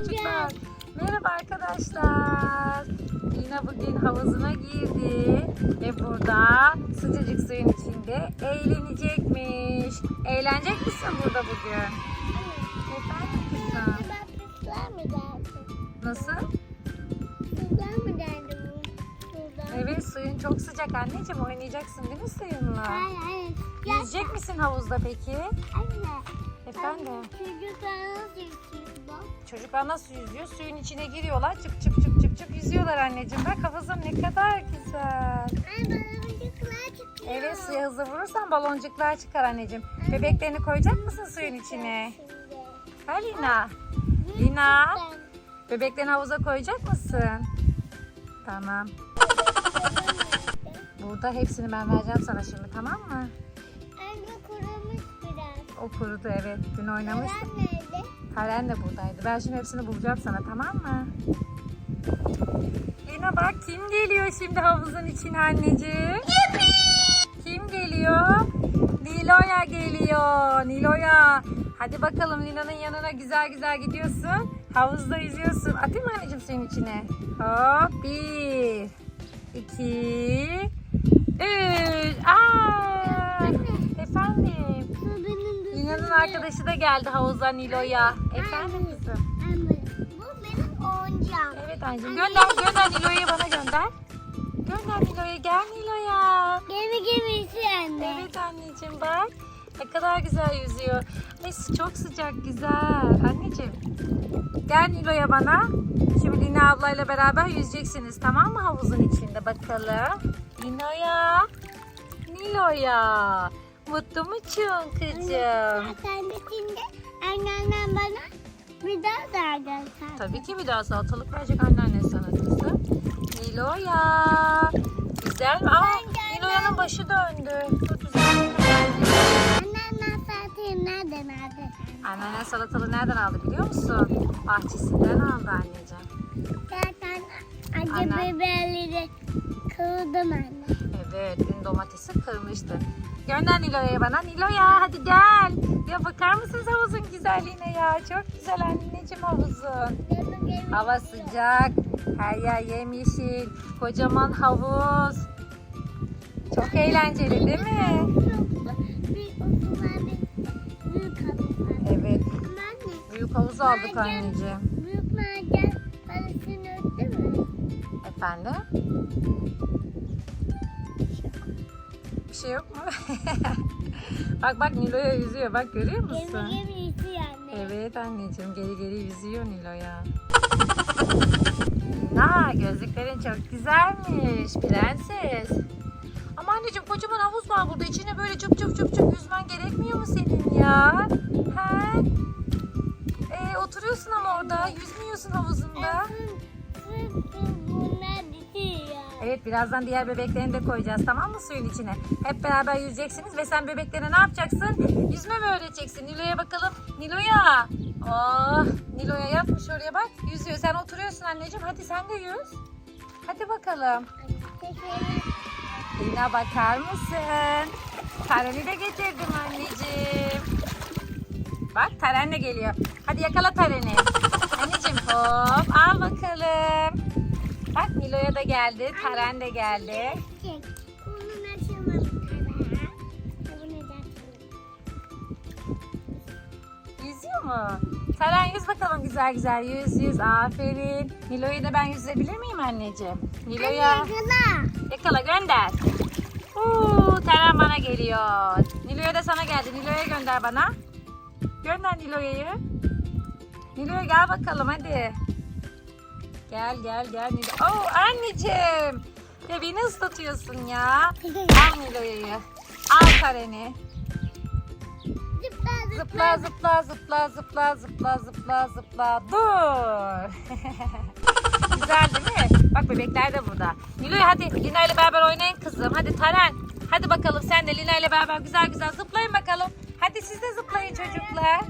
çocuklar. Merhaba arkadaşlar. Lina bugün havuzuna girdi ve burada sıcacık suyun içinde eğlenecekmiş. Eğlenecek misin burada bugün? Efendim kızım? Nasıl? Kızlar mı geldi bu? Kızlar. Evet suyun çok sıcak anneciğim oynayacaksın değil mi suyunla? Hayır hayır. Yüzecek misin havuzda peki? anne. Efendim? Çocuklar nasıl yüzüyor? Çocuklar nasıl yüzüyor? Suyun içine giriyorlar çıp çıp çıp çıp çıp yüzüyorlar anneciğim. Bak havuzun ne kadar güzel. Ay çıkıyor. Evet suya hızlı vurursan baloncuklar çıkar anneciğim. Bebeklerini koyacak mısın suyun içine? Ha Lina? Lina? Ben- Bebeklerini havuza koyacak mısın? Tamam. Burada hepsini ben vereceğim sana şimdi tamam mı? O kurudu evet. Dün oynamıştık. Neden nerede? Karen de buradaydı. Ben şimdi hepsini bulacağım sana tamam mı? Lina bak kim geliyor şimdi havuzun içine anneciğim? Kim geliyor? Niloya geliyor. Niloya. Hadi bakalım Lina'nın yanına güzel güzel gidiyorsun. Havuzda yüzüyorsun. Atayım mı anneciğim suyun içine? Hop. Bir. iki, Üç. Aa. Efendim. Lina'nın arkadaşı da geldi havuza Nilo'ya. Efendim kızım. Bu benim oyuncağım. Evet anneciğim. Gönder, gönder Nilo'yu bana gönder. Gönder Nilo'yu. Gel Nilo'ya. Gemi gemisi anne. Evet anneciğim bak. Ne kadar güzel yüzüyor. Ay çok sıcak güzel. Anneciğim. Gel Nilo'ya bana. Şimdi Lina ablayla beraber yüzeceksiniz tamam mı havuzun içinde bakalım. Nilo'ya. Nilo'ya. Mutlu musun kızım? Sen de şimdi anneannem bana bir daha sen. Tabii ki bir daha salatalık verecek anneannen sana kızım. Nilo'ya. Güzel mi? Aa, Nilo'yanın başı döndü. Dur düzeltelim. Anneannem zaten nerede nerede? Anneannen salatalığı nereden aldı biliyor musun? Bahçesinden aldı anneciğim. Zaten acı Anne. biberleri kırdım anne. Evet, dün domatesi kırmıştı. Gönder Nilo'ya bana. Nilo'ya hadi gel. Ya bakar mısınız havuzun güzelliğine ya? Çok güzel anneciğim havuzun. Hava sıcak. Her yer yemyeşil. Kocaman havuz. Çok eğlenceli değil mi? Evet. Büyük havuz aldık anneciğim. büyük mercan parasını? Efendim? Şey yok mu? bak bak Nilo'ya yüzüyor. Bak görüyor Gemi musun? gemisi yani. Evet anneciğim geri geri yüzüyor Nilo'ya. Na gözlüklerin çok güzelmiş prenses. Ama anneciğim kocaman havuz var burada. İçine böyle çöp çöp çöp çöp yüzmen gerekmiyor mu senin ya? He? Ee, oturuyorsun ama orada. Yüzmüyorsun havuzunda. Bunlar ya. Evet birazdan diğer bebeklerini de koyacağız tamam mı suyun içine? Hep beraber yüzeceksiniz ve sen bebeklere ne yapacaksın? Yüzme mi öğreteceksin? Nilo'ya bakalım. Nilo'ya. Oh, Nilo'ya yatmış oraya bak. Yüzüyor. Sen oturuyorsun anneciğim. Hadi sen de yüz. Hadi bakalım. Lina bakar mısın? Taren'i de getirdim anneciğim. Bak Taren de geliyor. Hadi yakala Taren'i. Anneciğim hop al bakalım. Bak Nilo'ya da geldi. Taren de geldi. Yüzüyor mu? Taren yüz bakalım güzel güzel. Yüz yüz aferin. Nilo'yu da ben yüzebilir miyim anneciğim? Nilo'ya Anne kala. yakala gönder. Uuu Teren bana geliyor. Nilo'ya da sana geldi. Nilo'ya gönder bana. Gönder Nilo'yu. Nilo'ya gel bakalım hadi. Gel gel gel Nilo. Oo anneciğim. Ya beni ıslatıyorsun ya. Al Nilo'yu. Al Taren'i. Zıpla Zıpla zıpla zıpla zıpla zıpla zıpla zıpla. Dur. Güzel değil mi? Bak bebekler de burada. Nilo'ya hadi Lina ile beraber oynayın kızım. Hadi Taren. Hadi bakalım sen de Lina ile beraber güzel güzel zıplayın bakalım. Hadi siz de zıplayın çocuklar.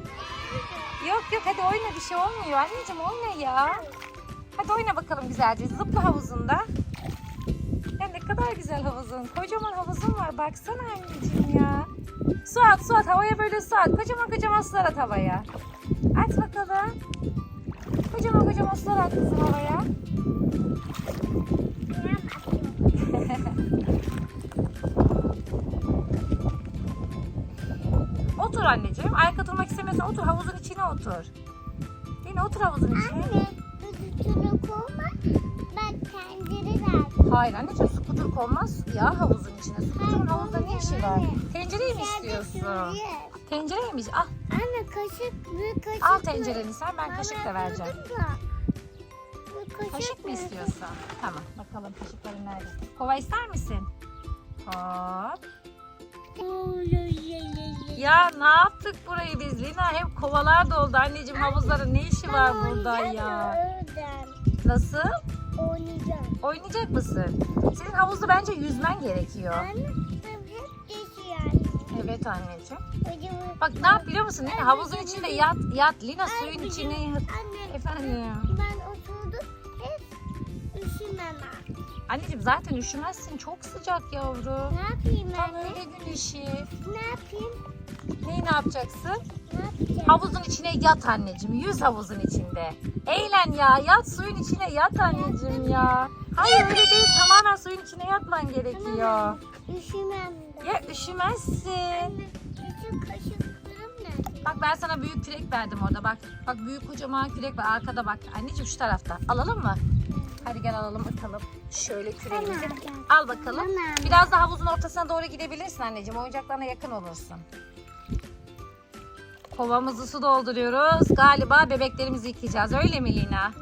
Yok yok hadi oyna bir şey olmuyor. Anneciğim oyna ya. Hadi oyna bakalım güzelce. Zıpla havuzunda. Ya ne kadar güzel havuzun. Kocaman havuzun var. Baksana anneciğim ya. Su at su at. Havaya böyle su at. Kocaman kocaman sular at havaya. At bakalım. Kocaman kocaman sular at kızım havaya. Otur anneciğim. Ayakta durmak istemiyorsan otur. Havuzun içine otur. Yine otur havuzun içine. Anne, tencere verdim. Hayır anneciğim skuter konmaz ya havuzun içine. Skuterın havuzda ne işi var? Tencereyi mi istiyorsun? Tencereyi mi? Al, Anne kaşık, büyük kaşık. al tencereni sen ben kaşık da vereceğim. Kaşık, Kaşık mı istiyorsun? Tamam bakalım kaşıkların nerede? Kova ister misin? Hop. Ya ne yaptık burayı biz Lina? Hep kovalar doldu anneciğim havuzların ne işi var burada ya? Nasıl? oynayacağım. Oynayacak mısın? Senin havuzda bence yüzmen gerekiyor. Ben hep geçiyorum. Evet anneciğim. Hocam, Bak ne yap biliyor musun Lina? Havuzun içinde yat yat Lina suyun içine yat. Anne, Efendim? ben oturdum hep üşümem. Anneciğim zaten üşümezsin çok sıcak yavrum. Ne yapayım Tam anne? öyle gün işi. Ne yapayım? Neyi ne yapacaksın? Ne? Havuzun içine yat anneciğim. Yüz havuzun içinde. Eğlen ya. Yat suyun içine yat anneciğim ya. Hayır öyle değil. Tamamen suyun içine yatman gerekiyor. Üşümem. Ya üşümezsin. Anne, küçük kaşıklarım nerede? Bak ben sana büyük kürek verdim orada bak. Bak büyük kocaman kürek var arkada bak. Anneciğim şu tarafta. Alalım mı? Hadi gel alalım bakalım. Şöyle küreğimizi. Al bakalım. Biraz da havuzun ortasına doğru gidebilirsin anneciğim. Oyuncaklarına yakın olursun. Kovamızı su dolduruyoruz. Galiba bebeklerimizi yıkayacağız. Öyle mi Lina?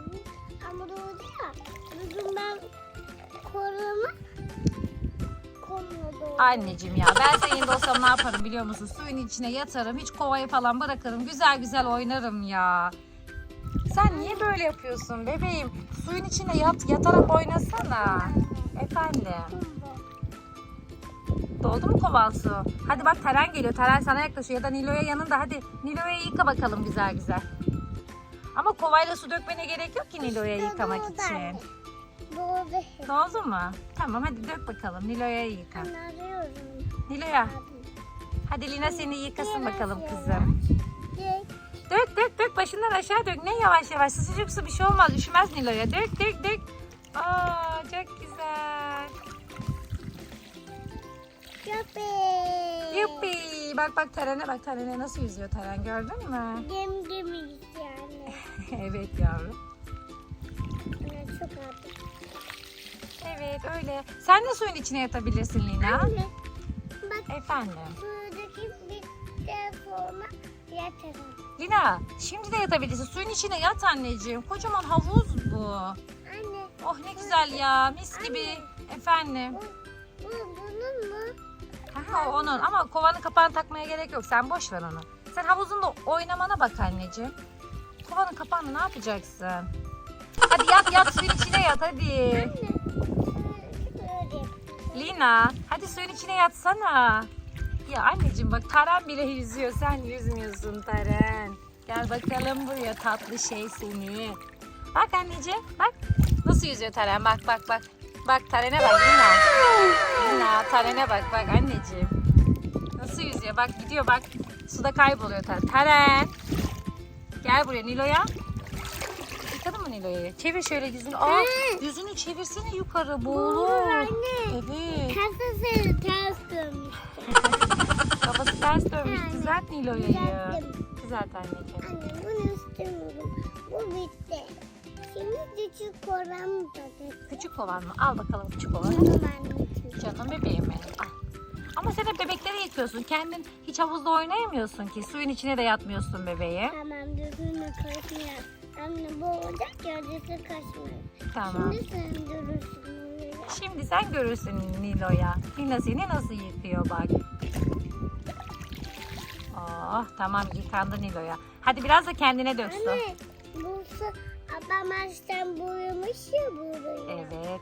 Ama doğru ya. Bugün ben korumu komla doğru. Anneciğim ya ben senin de olsam ne yaparım biliyor musun? Suyun içine yatarım. Hiç kovayı falan bırakırım. Güzel güzel oynarım ya. Sen niye böyle yapıyorsun bebeğim? Suyun içine yat, yatarak oynasana. Efendim. Doldu mu kovan su? Hadi bak Teren geliyor. Teren sana yaklaşıyor. Ya da Nilo'ya yanında. Hadi Nilo'ya yıka bakalım güzel güzel. Ama kovayla su dökmene gerek yok ki Nilo'ya yıkamak için. Doğru. Doldu mu? Tamam hadi dök bakalım. Nilo'ya yıka. Nilo'ya. Hadi Lina seni yıkasın bakalım kızım. Dök. Dök dök başından aşağı dök. Ne yavaş yavaş sıcak su bir şey olmaz. Üşümez Nilo'ya. Dök dök dök. Aa çok güzel. Köpek. Yuppi. Bak bak Teren'e bak Teren'e nasıl yüzüyor Teren gördün mü? Gem gemiyiz yani. evet yavrum. Çok abi. Evet öyle. Sen de suyun içine yatabilirsin Lina. Anne. Bak Efendim. sudaki bir telefona. Lina şimdi de yatabilirsin. Suyun içine yat anneciğim. Kocaman havuz bu. Anne. Oh ne güzel ya. Mis gibi. Efendim. O onun ama kovanın kapağını takmaya gerek yok. Sen boş ver onu. Sen havuzunda oynamana bak anneciğim. Kovanın kapağını ne yapacaksın? Hadi yat yat suyun içine yat hadi. Lina hadi suyun içine yatsana. Ya anneciğim bak Taren bile yüzüyor. Sen yüzmüyorsun Taren. Gel bakalım buraya tatlı şey seni. Bak anneciğim bak. Nasıl yüzüyor Taren bak bak bak. Bak Taren'e bak Lina. Lina Taren'e bak bak anneciğim. Nasıl yüzüyor bak gidiyor bak. Suda kayboluyor Taren. Taren. Gel buraya Nilo'ya. Yıkadın mı Nilo'yu? Çevir şöyle yüzünü. Aa, yüzünü çevirsene yukarı boğulur. Anne. Evet. Kasası ters dönmüş. Kafası ters dönmüş. Düzelt Nilo'yu. düzelttim. Düzelt anneciğim. Anne bunu istemiyorum. Bu bitti. Şimdi küçük koram tadı. Küçük kovan mı? Al bakalım küçük kovanı. Bunu ben Canım bebeğim benim. Al. Ama sen hep bebekleri yıkıyorsun. Kendin hiç havuzda oynayamıyorsun ki. Suyun içine de yatmıyorsun bebeğim. Tamam düzgünle kaçmıyor. Anne bu olacak düzgün kaçmıyor. Tamam. Şimdi sen görürsün. Şimdi sen görürsün Nilo'ya. Nilo seni nasıl yıkıyor bak. Oh tamam yıkandı Nilo'ya. Hadi biraz da kendine dök su. Anne bu su ablam açtan boyamış ya burayı. Evet.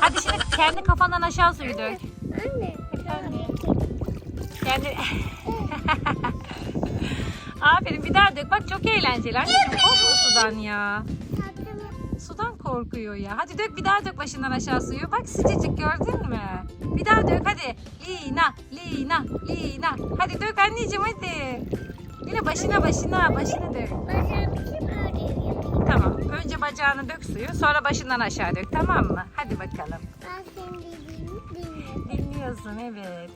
Hadi şimdi kendi kafandan aşağı suyu dök. Anne. Efendim? Kendi... Aferin bir daha dök. Bak çok eğlenceli. Anneciğim korkma sudan ya. Sudan korkuyor ya. Hadi dök bir daha dök başından aşağı suyu. Bak sıcacık gördün mü? Bir daha dök hadi. Lina, Lina, Lina. Hadi dök anneciğim hadi. Yine başına başına başına dök. Başka Tamam. Önce bacağını dök suyu sonra başından aşağı dök tamam mı? Hadi bakalım. Ben senin dediğini dinliyorum. Dinliyorsun evet.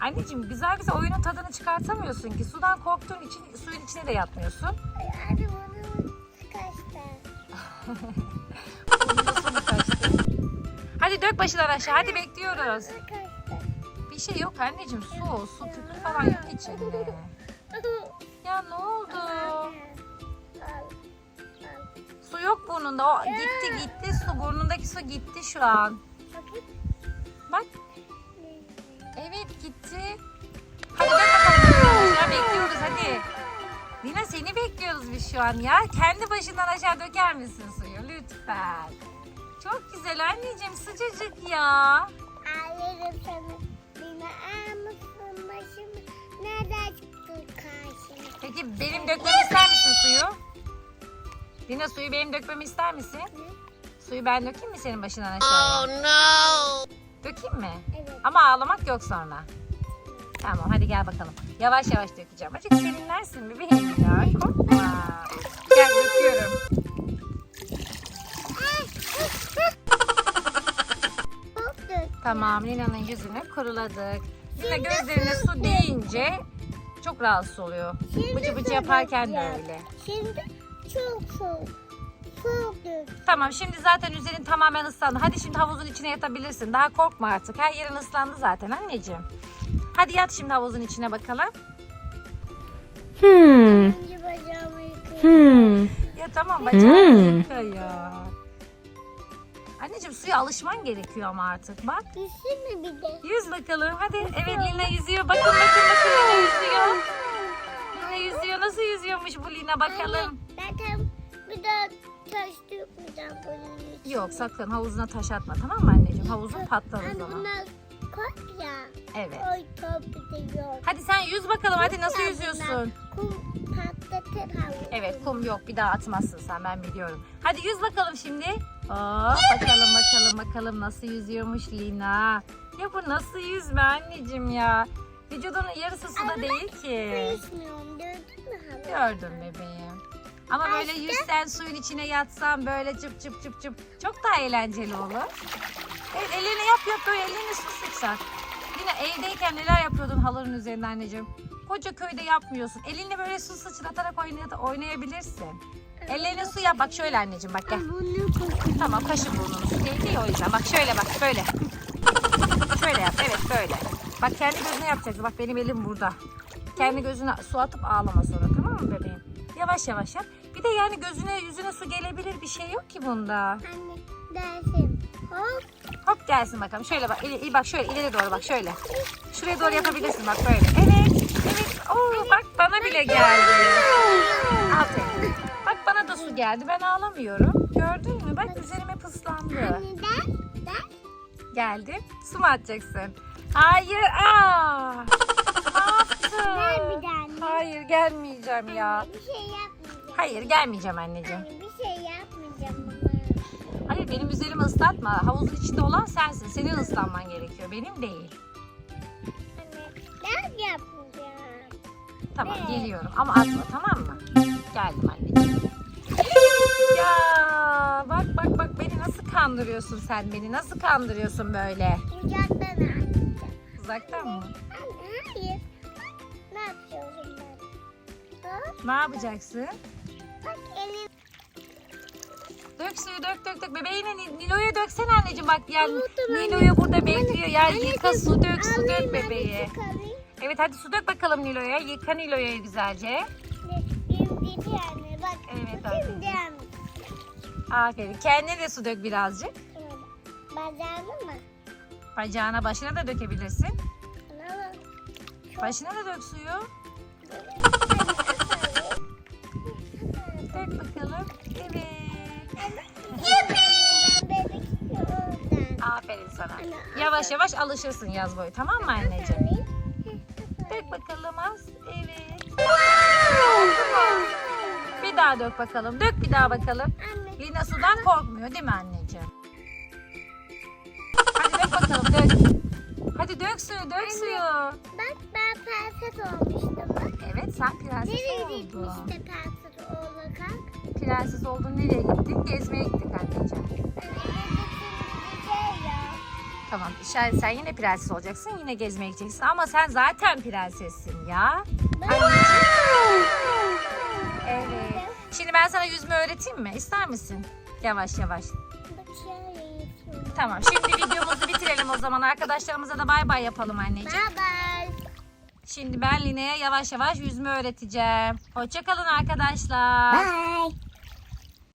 Anneciğim güzel güzel oyunun tadını çıkartamıyorsun ki. Sudan korktuğun için suyun içine de yatmıyorsun. Hadi bunu kaçtı. Hadi dök başından aşağı. Hadi bekliyoruz. Bir şey yok anneciğim. Su. Su köpük falan yok içinde. Ya ne oldu? Su yok burnunda. O gitti gitti su. Burnundaki su gitti şu an. Bakayım. Bak. Evet gitti. Hadi dök bakalım. Ya bekliyoruz hadi. Lina seni bekliyoruz biz şu an ya. Kendi başından aşağı döker misin suyu lütfen? Çok güzel anneciğim sıcacık ya. Ağlarım sana. Beni almışsın başımı. Nereden çıktın karşıma? Peki benim dökmemi ister misin suyu? Lina suyu benim dökmemi ister misin? Suyu ben dökeyim mi senin başından aşağıya? no. Dökeyim mi? Evet. Ama ağlamak yok sonra. Tamam hadi gel bakalım. Yavaş yavaş dökeceğim. Azıcık serinlersin bebeğim ya. Korkma. Gel döküyorum. Tamam Lina'nın yüzünü kuruladık. Lina gözlerine su değince çok rahatsız oluyor. Şimdi Bıcı bıcı yaparken de öyle. Şimdi çok soğuk. Soğuk dök. Tamam şimdi zaten üzerin tamamen ıslandı. Hadi şimdi havuzun içine yatabilirsin. Daha korkma artık. Her yerin ıslandı zaten anneciğim. Hadi yat şimdi havuzun içine bakalım. Hmm. Önce bacağımı yıkayayım. Hmm. Ya tamam bacağını Hmm. yıka ya. Anneciğim suya alışman gerekiyor ama artık. Bak Yüzsün mü bir de? yüz bakalım. Hadi evet Lina yüzüyor. Bakın bakın bakın Lina yüzüyor. Lina yüzüyor. Nasıl yüzüyormuş bu Lina bakalım. Zaten bir daha taş dökmeyeceğim bunun için. Yok sakın havuzuna taş atma tamam mı anneciğim? Havuzun patlar o Anne zaman. bunlar koy ya. Evet. Koy top bir de yok. Hadi sen yüz bakalım. Hadi nasıl Ya yüzüyorsun? bunlar Kum patlatır havuzu. Evet kum yok bir daha atmazsın sen ben biliyorum. Hadi yüz bakalım şimdi. Hop bakalım bakalım bakalım nasıl yüzüyormuş Lina. Ya bu nasıl yüzme anneciğim ya. Vücudunun yarısı suda değil ki. Gördün mü? Gördüm bebeğim. Ama böyle yüzsen suyun içine yatsan böyle cıp cıp cıp cıp çok daha eğlenceli olur. Evet ellerini yap yap böyle ellerini su sıçrat. Yine evdeyken neler yapıyordun halının üzerinde anneciğim? Koca köyde yapmıyorsun. Elinle böyle su sıçratarak oynay- oynayabilirsin. Ellerine su yap bak şöyle anneciğim bak gel. Tamam kaşı burnunu su değdi ya o yüzden. Bak şöyle bak böyle. Şöyle yap evet böyle. Bak kendi gözüne yapacaksın. Bak benim elim burada. Kendi gözüne su atıp ağlama sonra tamam mı bebeğim? Yavaş yavaş yap. Bir de yani gözüne yüzüne su gelebilir bir şey yok ki bunda. Anne dersim. Hop. Hop gelsin bakalım. Şöyle bak. İleri, bak şöyle ileri doğru bak şöyle. Şuraya doğru yapabilirsin bak böyle. Evet. Evet. Oo, bak bana bile geldi. Aferin. Bak bana da su geldi. Ben ağlamıyorum. Gördün mü? Bak üzerim hep ıslandı. Anne der. Der. Geldi. Su mu atacaksın? Hayır. Aa! Yaptın? bir. Hayır gelmeyeceğim ya. Bir şey yapmayacağım. Hayır gelmeyeceğim anneciğim. Anne bir şey yapmayacağım buna. Hayır benim üzerimi ıslatma. Havuzun içinde olan sensin. Senin ıslanman gerekiyor. Benim değil. Anne ben yapmayacağım. Tamam Evet. geliyorum ama atma tamam mı? Geldim anneciğim. Ya bak bak bak beni nasıl kandırıyorsun sen beni nasıl kandırıyorsun böyle? Anlayacağım. Uzaktan mı? Hayır. Ne yapıyorum ben? Hop. Ne yapacaksın? Bak elim. Dök suyu dök dök dök. Bebeğine Ni- Nilo'ya döksene anneciğim bak yani. Nilo'ya burada bekliyor. Ya yıka dur. su dök su dök bebeği. Evet hadi su dök bakalım Nilo'ya. Yıka Nilo'ya güzelce. Evet, bu anne. Şimdi anne. Aferin. Kendine de su dök birazcık. Bacağını mı? Bacağına başına da dökebilirsin. Başına da dök suyu. Dök bakalım. Evet. Aferin sana. Yavaş yavaş alışırsın yaz boyu tamam mı anneciğim? Dök bakalım az. Evet. Bir daha dök bakalım. Dök bir daha bakalım. Lina sudan korkmuyor değil mi anneciğim? Hadi dök. Hadi dök suyu dök suyu. Bak ben prenses olmuştum. Bak. Evet sen prenses Nereye oldun. gitmişti prenses olarak? Prenses oldun nereye gittin? Gezmeye gittik anneciğim. Tamam sen, sen yine prenses olacaksın yine gezmeye gideceksin ama sen zaten prensessin ya. Evet. Şimdi ben sana yüzme öğreteyim mi? İster misin? Yavaş yavaş. Tamam şimdi videomuzu bitirelim o zaman. Arkadaşlarımıza da bay bay yapalım anneciğim. Bye bye. Şimdi ben Line'ye yavaş yavaş yüzme öğreteceğim. Hoşçakalın arkadaşlar. Bye.